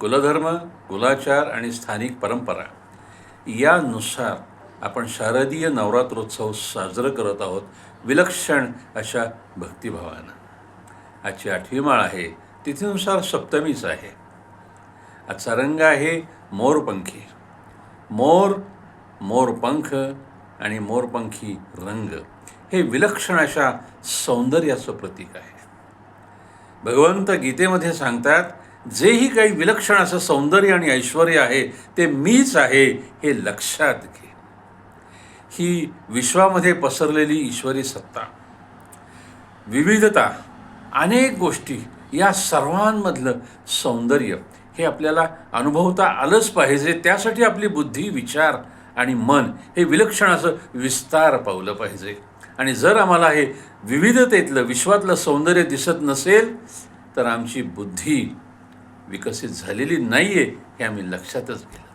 कुलधर्म कुलाचार आणि स्थानिक परंपरा यानुसार आपण शारदीय नवरात्रोत्सव साजरं करत आहोत. विलक्षण अशा भक्तिभावानं. आजची आठवी माळ आहे. तिथीनुसार सप्तमीच आहे. आजचा रंग आहे मोरपंखी. मोर मोरपंख आणि मोरपंखी रंग हे विलक्षण अशा सौंदर्याचं प्रतीक आहे. भगवंत गीतेमध्ये सांगतात जेही काही विलक्षण असं सौंदर्य आणि ऐश्वर आहे ते मीच आहे हे लक्षात घे. ही विश्वामध्ये पसरलेली ईश्वरी सत्ता. विविधता अनेक गोष्टी या सर्वांमधलं सौंदर्य हे आपल्याला अनुभवता आलंच पाहिजे. त्यासाठी आपली बुद्धी विचार आणि मन हे विलक्षण असं विस्तार पावलं पाहिजे. आणि जर आम्हाला हे विविधतेतलं विश्वातलं सौंदर्य दिसत नसेल तर आमची बुद्धी विकसित झालेली नाही आहे हे आम्ही लक्षातच घेतलं.